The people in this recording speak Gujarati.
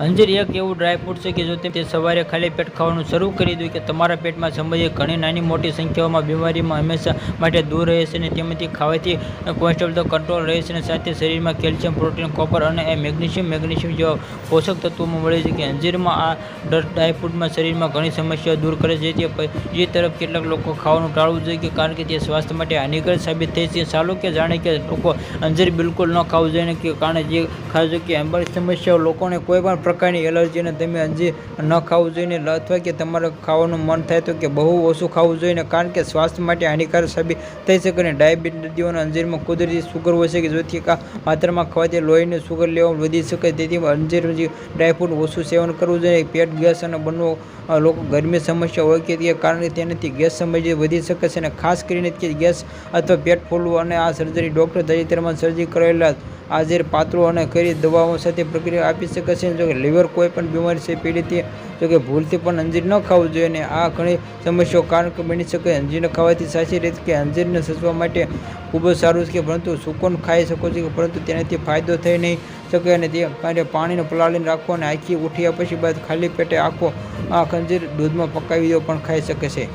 અંજીર, એક એવું ડ્રાયફ્રૂટ છે કે જો તે સવારે ખાલી પેટ ખાવાનું શરૂ કરી દઉં કે તમારા પેટમાં સંબંધિત ઘણી નાની મોટી સંખ્યાઓમાં બીમારીમાં હંમેશા માટે દૂર રહે છે અને તેમાંથી ખાવાથી કોલેસ્ટ્રોલ તો કંટ્રોલ રહે છે અને સાથે શરીરમાં કેલ્શિયમ, પ્રોટીન, કોપર અને મેગ્નેશિયમ મેગ્નેશિયમ જેવા પોષક તત્વોમાં મળે છે કે અંજીરમાં આ ડ્રાયફ્રૂટમાં શરીરમાં ઘણી સમસ્યાઓ દૂર કરે છે. તે બીજી તરફ કેટલાક લોકો ખાવાનું ટાળવું જોઈએ કારણ કે તે સ્વાસ્થ્ય માટે હાનિકારક સાબિત થઈ છે. ચાલો કે જાણે કે લોકો અંજીર બિલકુલ ન ખાવું જોઈએ કે કારણે જે ખાસ કે એમ્બર સમસ્યાઓ લોકોને કોઈ પણ પ્રકારની એલર્જી અને તમે અંજીર ન ખાવું જોઈએ અથવા કે તમારે ખાવાનું મન થાય તો કે બહુ ઓછું ખાવું જોઈએ કારણ કે સ્વાસ્થ્ય માટે હાનિકારક સાબિત થઈ શકે અને ડાયાબિટીસ દર્દીઓને અંજીરમાં કુદરતી સુગર હોય છે કે જેથી કા માત્રામાં ખાવાથી લોહીનું સુગર લેવા વધી શકે તેથી અંજીર ડ્રાયફ્રૂટ ઓછું સેવન કરવું જોઈએ પેટ ગેસ અને બનવો લોકો ગરમી સમસ્યા હોય કે તે કારણે તેનાથી ગેસ સમસ્યા વધી શકે છે અને ખાસ કરીને કે ગેસ અથવા પેટ ફૂલવું અને આ સર્જરી ડૉક્ટર તાજેતરમાં સર્જરી હાજર પાત્રો અને કરી દવાઓ સાથે પ્રક્રિયા આપી શકે છે. જો કે લીવર કોઈ પણ બીમારી છે પીડિત જો કે ભૂલથી પણ અંજીર ન ખાવું જોઈએ અને આ ઘણી સમસ્યાઓ કારણ કે બની શકે. અંજીર ખાવાથી સાચી રીત કે અંજીરને સચવા માટે ખૂબ જ સારું છે પરંતુ સુકોન ખાઈ શકો છો પરંતુ તેનાથી ફાયદો થઈ નહીં શકે અને તે માટે પાણીને પલાળીને રાખો અને આખી ઉઠ્યા પછી બાદ ખાલી પેટે આખો આ ખંજીર દૂધમાં પકાવી દો પણ ખાઈ શકે છે.